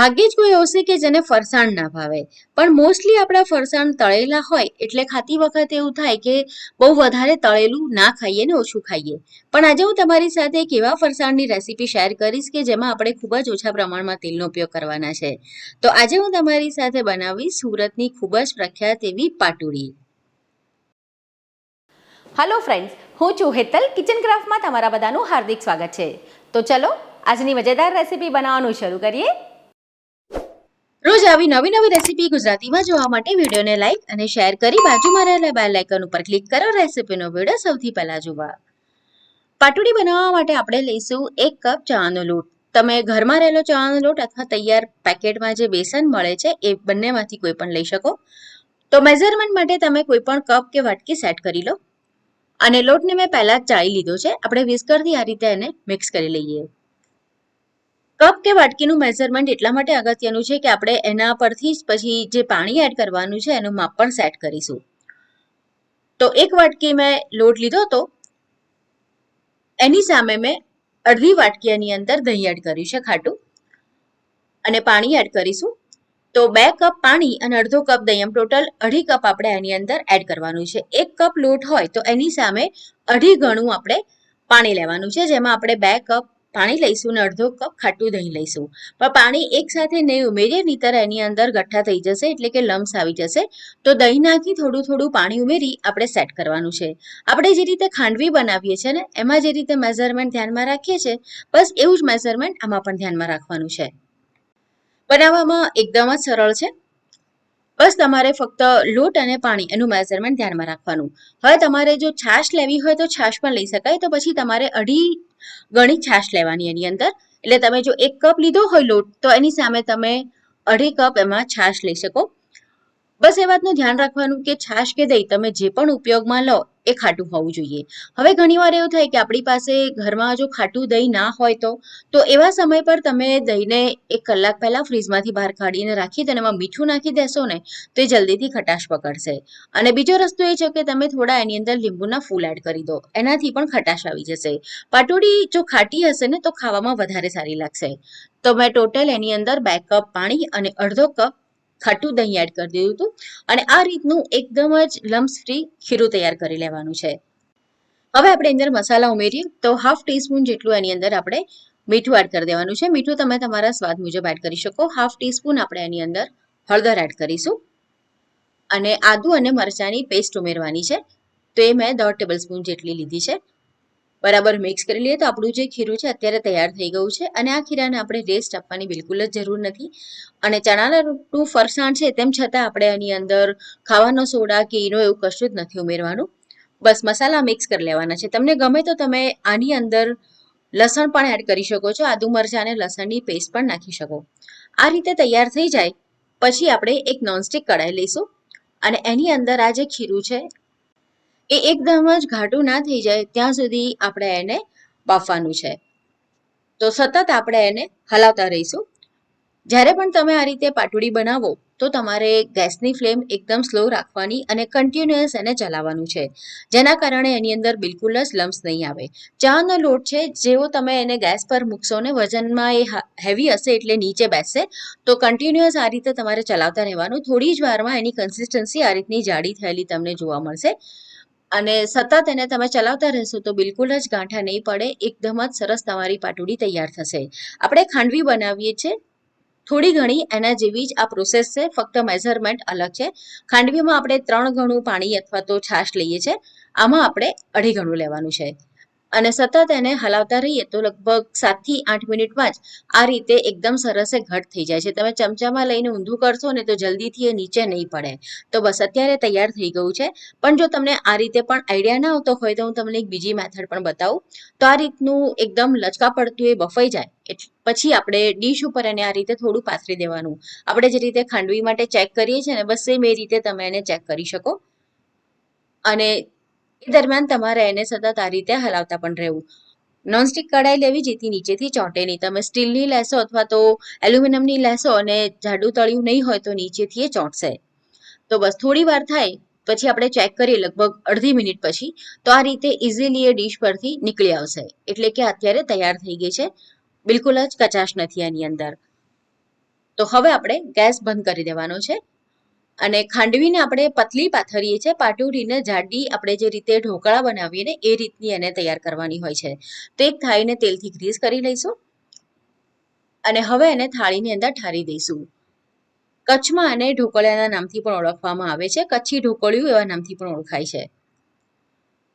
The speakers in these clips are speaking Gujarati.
ભાગ્યે જ કોઈ હશે કે જેને ફરસાણ ના ભાવે. પણ મોસ્ટલી આપણા ફરસાણ તળેલા હોય એટલે ખાતી વખતે એવું થાય કે બહુ વધારે તળેલું ના ખાઈએ ને ઓછું ખાઈએ. પણ આજે હું તમારી સાથે એક એવા ફરસાણની રેસીપી શેર કરીશ કે જેમાં આપણે ખૂબ જ ઓછા પ્રમાણમાં તેલનો ઉપયોગ કરવાના છે. તો આજે હું તમારી સાથે બનાવીશ સુરતની ખૂબ જ પ્રખ્યાત એવી પાટુડી. હલો ફ્રેન્ડ્સ હું છું હેતલ કિચન ક્રાફ્ટમાં તમારા બધાનું હાર્દિક સ્વાગત છે. તો ચલો, આજની મજેદાર રેસીપી બનાવવાનું શરૂ કરીએ. રોજ આવી નવી નવી રેસીપી ગુજરાતીમાં જોવા માટે વિડીયોને લાઇક અને શેર કરી બાજુમાં રહેલા બેલ આઇકન ઉપર ક્લિક કરો રેસીપીનો વીડિયો સૌથી પહેલાં જોવા. પાટુડી બનાવવા માટે આપણે લઈશું એક કપ ચાનો લોટ. તમે ઘરમાં રહેલો ચણાનો લોટ અથવા તૈયાર પેકેટમાં જે બેસન મળે છે એ બંનેમાંથી કોઈ પણ લઈ શકો. તો મેઝરમેન્ટ માટે તમે કોઈ પણ કપ કે વાટકી સેટ કરી લો. અને લોટને મેં પહેલાં જ ચાળી લીધો છે. આપણે વિસ્કરથી આ રીતે એને મિક્સ કરી લઈએ. કપ કે વાટકીનું મેઝરમેન્ટ એટલા માટે અગત્યનું છે કે આપણે એના પરથી જ પછી જે પાણી એડ કરવાનું છે એનું માપ પણ સેટ કરીશું. તો એક વાટકી મેં લોટ લીધો હતો એની સામે મેં અડધી વાટકી એની અંદર દહીં એડ કર્યું છે ખાટું. અને પાણી એડ કરીશું. તો બે કપ પાણી અને અડધો કપ દહીં એમ ટોટલ અઢી કપ આપણે એની અંદર એડ કરવાનું છે. એક કપ લોટ હોય તો એની સામે અઢી ગણું આપણે પાણી લેવાનું છે, જેમાં આપણે બે કપ પાણી લઈશું અને અડધો કપ ખાટું દહીં લઈશું. પણ પાણી એક સાથે નહીં ઉમેરીએ, નહીતર એની અંદર ગઠ્ઠા થઈ જશે, એટલે કે લમ્સ આવી જશે. તો દહીં નાખી થોડું થોડું પાણી ઉમેરી આપણે સેટ કરવાનું છે. આપણે જે રીતે ખાંડવી બનાવીએ છીએ ને, એમાં જે રીતે મેઝરમેન્ટ ધ્યાનમાં રાખીએ છીએ, બસ એવું જ મેઝરમેન્ટ આમાં પણ ધ્યાનમાં રાખવાનું છે. બનાવવામાં એકદમ જ સરળ છે. બસ તમારે ફક્ત લોટ અને પાણી એનું મેઝરમેન્ટ ધ્યાનમાં રાખવાનું. હવે તમારે જો છાશ લેવી હોય તો છાશ પણ લઈ શકાય, તો પછી તમારે અઢી ગણી છાશ લેવાની એની અંદર. એટલે તમે જો એક કપ લીધો હોય લોટ, તો એની સામે તમે અઢી કપ એમાં છાશ લઈ શકો. બસ એ વાતનું ધ્યાન રાખવાનું કે છાશ કે દહીં તમે જે પણ ઉપયોગમાં લો, એ ખાટું હોવું જોઈએ. હવે ઘણીવાર એવું થાય કે આપણી પાસે ઘરમાં જો ખાટું દહીં ના હોય તો તો એવા સમય પર તમે દહીંને એક કલાક પહેલાં ફ્રીજમાંથી બહાર કાઢીને રાખી એમાં મીઠું નાખી દેશો ને, તો એ જલ્દીથી ખટાશ પકડશે. અને બીજો રસ્તો એ છે કે તમે થોડા એની અંદર લીંબુના ફૂલ એડ કરી દો. એનાથી પણ ખટાશ આવી જશે. પાટોડી જો ખાટી હશે ને, તો ખાવામાં વધારે સારી લાગશે. તો મેં ટોટલ એની અંદર બે કપ પાણી અને અડધો કપ ખાટું દહીં એડ કરી દીધું હતું. અને આ રીતનું એકદમ જ લમ્સ ફ્રી ખીરું તૈયાર કરી લેવાનું છે. હવે આપણે અંદર મસાલા ઉમેરીએ. તો હાફ ટીસ્પૂન જેટલું એની અંદર આપણે મીઠું એડ કરી દેવાનું છે. મીઠું તમે તમારા સ્વાદ મુજબ એડ કરી શકો. હાફ ટીસ્પૂન આપણે એની અંદર હળદર એડ કરીશું. અને આદુ અને મરચાંની પેસ્ટ ઉમેરવાની છે. તો એ મેં દોઢ ટેબલ સ્પૂન જેટલી લીધી છે. બરાબર મિક્સ કરી લઈએ તો આપણું જે ખીરું છે અત્યારે તૈયાર થઈ ગયું છે અને આ ખીરાને આપણે રેસ્ટ આપવાની બિલકુલ જ જરૂર નથી. અને ચણાના રોટનું ફરસાણ છે તેમ છતાં આપણે એની અંદર ખાવાનો સોડા કે ઈનો એવું કશું જ નથી ઉમેરવાનું. બસ મસાલા મિક્સ કરી લેવાના છે. તમને ગમે તો તમે આની અંદર લસણ પણ એડ કરી શકો છો. આદુ મરચાં અને લસણની પેસ્ટ પણ નાખી શકો. આ રીતે તૈયાર થઈ જાય. પછી આપણે એક નોનસ્ટિક કઢાઈ લઈશું. અને એની અંદર આ જે ખીરું છે એ એકદમ જ ઘાટું ના થઈ જાય ત્યાં સુધી આપણે એને બાફવાનું છે. તો સતત આપણે એને હલાવતા રહીશું. જ્યારે પણ તમે આ રીતે પાટુડી બનાવો, તો તમારે ગેસની ફ્લેમ એકદમ સ્લો રાખવાની અને કન્ટિન્યુઅસ એને ચલાવવાનું છે. જેના કારણે એની અંદર બિલકુલ જ લમ્સ નહીં આવે. ચાનો લોટ છે, જેવો તમે એને ગેસ પર મૂકશો ને વજનમાં એ હેવી હશે એટલે નીચે બેસશે, તો કન્ટિન્યુઅસ આ રીતે તમારે ચલાવતા રહેવાનું. થોડી જ વારમાં એની કન્સિસ્ટન્સી આ રીતની જાડી થયેલી તમને જોવા મળશે. અને સતત એને તમે ચલાવતા રહેશો તો બિલકુલ જ ગાંઠા નહીં પડે. એકદમ જ સરસ તમારી પાટુડી તૈયાર થશે. આપણે ખાંડવી બનાવીએ છીએ. થોડી ઘણી એના જેવી જ આ પ્રોસેસ છે. ફક્ત મેઝરમેન્ટ અલગ છે. ખાંડવીમાં આપણે ત્રણ ગણું પાણી અથવા તો છાશ લઈએ છીએ. આમાં આપણે અઢી ગણું લેવાનું છે. અને સતત એને હલાવતા રહીએ તો લગભગ સાતથી આઠ મિનિટમાં જ આ રીતે એકદમ સરસ એ ઘટ થઈ જાય છે. તમે ચમચામાં લઈને ઊંધું કરશો ને તો જલ્દીથી એ નીચે નહીં પડે. તો બસ અત્યારે તૈયાર થઈ ગયું છે. પણ જો તમને આ રીતે પણ આઈડિયા ના આવતો હોય તો હું તમને એક બીજી મેથડ પણ બતાવું. તો આ રીતનું એકદમ લચકા પડતું એ બફાઈ જાય. પછી આપણે ડીશ ઉપર એને આ રીતે થોડું પાથરી દેવાનું. આપણે જે રીતે ખાંડવી માટે ચેક કરીએ છીએ ને બસ સેમ એ રીતે તમે એને ચેક કરી શકો. અને એ દરમિયાન તમારે એને સતત આ રીતે હલાવતા પણ રહેવું. નોનસ્ટિક કઢાઈ લેવી જેથી નીચેથી ચોંટે નહીં. તમે સ્ટીલની લેશો અથવા તો એલ્યુમિનિયમની લેશો અને જાડું તળિયું નહીં હોય તો નીચેથી એ ચોંટશે. તો બસ થોડી વાર થાય, પછી આપણે ચેક કરીએ લગભગ અડધી મિનિટ પછી, તો આ રીતે ઇઝીલી એ ડીશ પરથી નીકળી આવશે. એટલે કે અત્યારે તૈયાર થઈ ગઈ છે. બિલકુલ જ કચાશ નથી એની અંદર. તો હવે આપણે ગેસ બંધ કરી દેવાનો છે. અને ખાંડવીને આપણે પતલી પાથરીએ છીએ. પાટુરીને જાડી આપણે જે રીતે ઢોકળા બનાવીએ ને એ રીતની એને તૈયાર કરવાની હોય છે. તો એક થાળીને તેલથી ગ્રીસ કરી લઈશું અને હવે એને થાળીની અંદર ઠારી દઈશું. કચ્છમાં આને ઢોકળિયાના નામથી પણ ઓળખવામાં આવે છે. કચ્છી ઢોકળિયું એવા નામથી પણ ઓળખાય છે.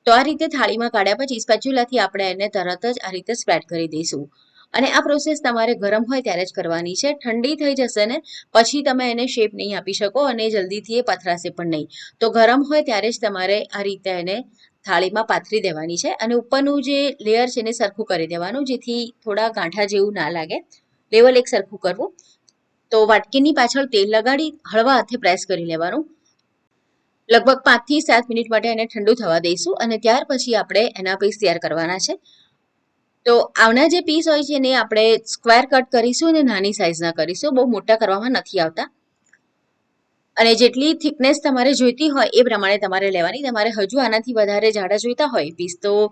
તો આ રીતે થાળીમાં કાઢ્યા પછી સ્પેચ્યુલાથી આપણે એને તરત જ આ રીતે સ્પ્રેડ કરી દઈશું. અને આ પ્રોસેસ તમારે ગરમ હોય ત્યારે જ કરવાની છે. ઠંડી થઈ જશે ને પછી તમે એને શેપ નહીં આપી શકો અને જલ્દીથી એ પથરાશે પણ નહીં. તો ગરમ હોય ત્યારે જ તમારે આ રીતે એને થાળીમાં પાથરી દેવાની છે અને ઉપરનું જે લેયર છે એને સરખું કરી દેવાનું જેથી થોડા ગાંઠા જેવું ના લાગે. લેવલ એક સરખું કરવું. તો વાટકીની પાછળ તેલ લગાડી હળવા હાથે પ્રેસ કરી લેવાનું. લગભગ પાંચથી સાત મિનિટ માટે એને ઠંડુ થવા દઈશું અને ત્યાર પછી આપણે એના પીસ તૈયાર કરવાના છે. તો આવના જે પીસ હોય છે ને, આપણે સ્ક્વેર કટ કરીશું અને નાની સાઇઝના કરીશું, બહુ મોટા કરવામાં નથી આવતા. અને જેટલી થિકનેસ તમારે જોઈતી હોય, એ પ્રમાણે તમારે લેવાની. તમારે હજુ આનાથી વધારે જાડા જોઈતા હોય, પીસ તો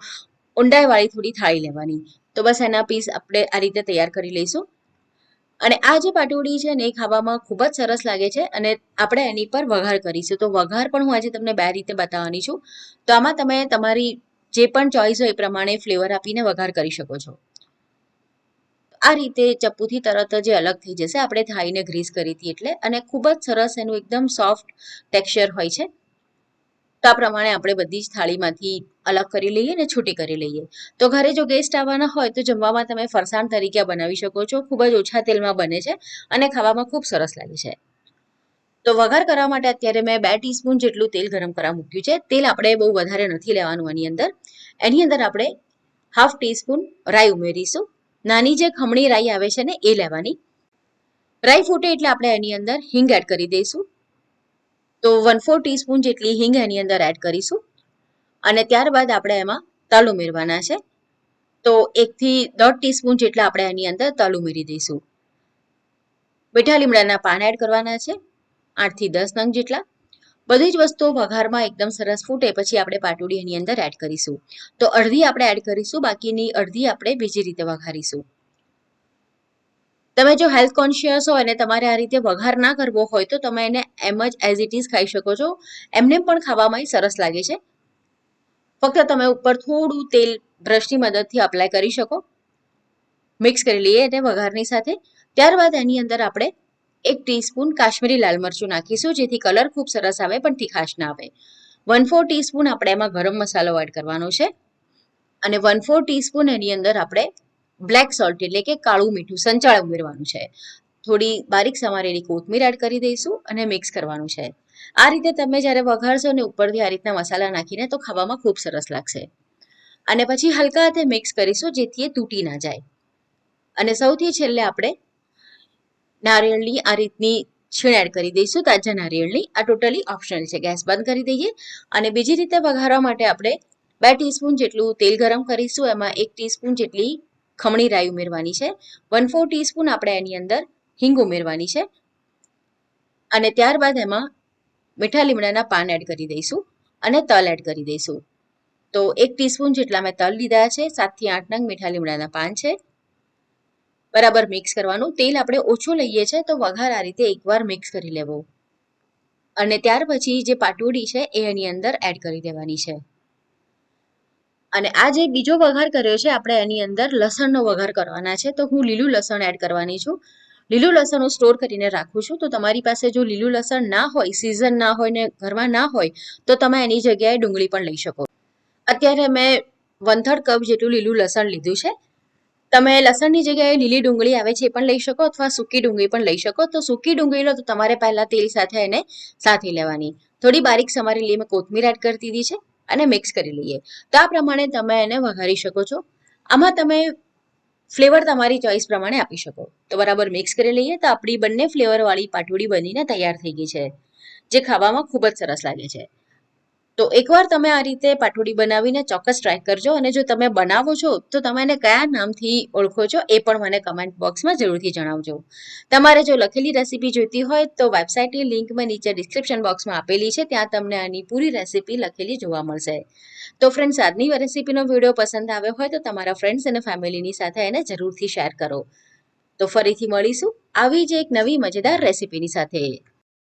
ઊંડાઈવાળી થોડી થાળી લેવાની. તો બસ એના પીસ આપણે આ રીતે તૈયાર કરી લઈશું. અને આ જે પાટોડી છે ને, એ ખાવામાં ખૂબ જ સરસ લાગે છે અને આપણે એની પર વઘાર કરીશું. તો વઘાર પણ હું આજે તમને બે રીતે બતાવવાની છું. તો આમાં તમે તમારી જે પણ ચોઈસ હોય એ પ્રમાણે ફ્લેવર આપીને વઘાર કરી શકો છો. આ રીતે ચપ્પુથી તરત જ અલગ થઈ જશે. આપણે થાળીને ગ્રીસ કરી હતી એટલે. અને ખૂબ જ સરસ એનું એકદમ સોફ્ટ ટેક્સચર હોય છે. તો આ પ્રમાણે આપણે બધી જ થાળીમાંથી અલગ કરી લઈએ ને છૂટી કરી લઈએ. તો ઘરે જો ગેસ્ટ આવવાના હોય તો જમવામાં તમે ફરસાણ તરીકે બનાવી શકો છો. ખૂબ જ ઓછા તેલમાં બને છે અને ખાવામાં ખૂબ સરસ લાગે છે. તો વઘાર કરવા માટે અત્યારે મેં બે ટીસ્પૂન જેટલું તેલ ગરમ કરવા મૂક્યું છે. તેલ આપણે બહુ વધારે નથી લેવાનું આની અંદર. એની અંદર આપણે હાફ ટીસ્પૂન રાઈ ઉમેરીશું. નાની જે ખમણી રાઈ આવે છે ને એ લેવાની. રાઈ ફૂટે એટલે આપણે એની અંદર હિંગ એડ કરી દઈશું. તો વન ફોર ટીસ્પૂન જેટલી હિંગ એની અંદર એડ કરીશું. અને ત્યારબાદ આપણે એમાં તલ ઉમેરવાના છે. તો એકથી દોઢ ટીસ્પૂન જેટલા આપણે એની અંદર તલ ઉમેરી દઈશું. મીઠા લીમડાના પાન એડ કરવાના છે. આઠથી દસ નંગ જેટલા. બધી જ વસ્તુઓ વઘારમાં એકદમ સરસ ફૂટે, પછી આપણે પાટોડી એની અંદર એડ કરીશું. તો અડધી આપણે એડ કરીશું, બાકીની અડધી આપણે બીજી રીતે વઘારીશું. તમે જો હેલ્થ કોન્શિયસ હોય અને તમારે આ રીતે વઘાર ના કરવો હોય, તો તમે એને એમ જ એઝ ઇટ ઇઝ ખાઈ શકો છો. એમને પણ ખાવામાં સરસ લાગે છે. ફક્ત તમે ઉપર થોડું તેલ બ્રશની મદદથી અપ્લાય કરી શકો. મિક્સ કરી લઈએ એને વઘારની સાથે. ત્યારબાદ એની અંદર આપણે એક ટીસ્પૂન કાશ્મીરી લાલ મરચું નાખીશું, જેથી કલર ખૂબ સરસ આવે પણ તીખાશ ના આવે. વન ફોર ટીસ્પૂન આપણે એમાં ગરમ મસાલો એડ કરવાનો છે. અને વન ફોર ટીસ્પૂન એની અંદર આપણે બ્લેક સોલ્ટ એટલે કે કાળું મીઠું સંચાળ ઉમેરવાનું છે. થોડી બારીક સમારેલી કોથમીર એડ કરી દઈશું અને મિક્સ કરવાનું છે. આ રીતે તમે જ્યારે વઘારશો ને ઉપરથી આ રીતના મસાલા નાખીને તો ખાવામાં ખૂબ સરસ લાગશે. અને પછી હલકા હાથે મિક્સ કરીશું જેથી એ તૂટી ના જાય. અને સૌથી છેલ્લે આપણે નારિયેળની આ રીતની છીણ એડ કરી દઈશું, તાજા નારિયેળની. આ ટોટલી ઓપ્શનલ છે. ગેસ બંધ કરી દઈએ. અને બીજી રીતે વઘારવા માટે આપણે બે ટીસ્પૂન જેટલું તેલ ગરમ કરીશું. એમાં એક ટીસ્પૂન જેટલી ખમણી રાઈ ઉમેરવાની છે. વન ફોર ટીસ્પૂન આપણે એની અંદર હિંગ ઉમેરવાની છે. અને ત્યારબાદ એમાં મીઠા લીમડાના પાન એડ કરી દઈશું અને તલ એડ કરી દઈશું. તો એક ટીસ્પૂન જેટલા મેં તલ લીધા છે. સાતથી આઠ નંગ મીઠા લીમડાના પાન છે. બરાબર મિક્સ કરવાનું. તેલ આપણે ઓછું લઈએ છીએ તો વઘાર આ રીતે એકવાર મિક્સ કરી લેવો. અને ત્યાર પછી જે પાટોડી છે, એ એની અંદર એડ કરી દેવાની છે. અને આ જે બીજો વઘાર કર્યો છે, આપણે એની અંદર લસણનો વઘાર કરવાના છે, તો હું લીલું લસણ એડ કરવાની છું. લીલું લસણ હું સ્ટોર કરીને રાખું છું, તો તમારી પાસે જો લીલું લસણ ના હોય સિઝન ના હોય ને ઘરમાં ના હોય, તો તમે એની જગ્યાએ ડુંગળી પણ લઈ શકો. અત્યારે મેં વન થર્ડ કપ જેટલું લીલું લસણ લીધું છે તમે લસણની જગ્યાએ લીલી ડુંગળી આવે છે એ પણ લઈ શકો અથવા સૂકી ડુંગળી પણ લઈ શકો. તો સૂકી ડુંગળી લો તો તમારે પહેલાં તેલ સાથે એને સાથી લેવાની. થોડી બારીક સમારેલી મેં કોથમીર એડ કરી દીધી છે અને મિક્સ કરી લઈએ. તો આ પ્રમાણે તમે એને વઘારી શકો છો. આમાં તમે ફ્લેવર તમારી ચોઈસ પ્રમાણે આપી શકો. તો બરાબર મિક્સ કરી લઈએ. તો આપણી બંને ફ્લેવરવાળી પાટોડી બનીને તૈયાર થઈ ગઈ છે. જે ખાવામાં ખૂબ જ સરસ લાગે છે. તો એકવાર તમે આ રીતે પાટોડી બનાવીને ચોક્કસ ટ્રાય કરજો અને જો તમે બનાવો છો, તો તમે એને કયા નામથી ઓળખો છો એ પણ મને કમેન્ટ બોક્સમાં જરૂરથી જણાવજો. તમારે જો લખેલી રેસીપી જોઈતી હોય તો વેબસાઇટની લિંક મેં નીચે ડિસ્ક્રિપ્શન બોક્સમાં આપેલી છે, ત્યાં તમને આની પૂરી રેસીપી લખેલી જોવા મળશે. તો ફ્રેન્ડ્સ આજની રેસીપીનો વીડિયો પસંદ આવ્યો હોય તો તમારા ફ્રેન્ડ્સ અને ફેમિલીની સાથે એને જરૂરથી શેર કરો. તો ફરીથી મળીશું આવી જ એક નવી મજેદાર રેસીપીની સાથે.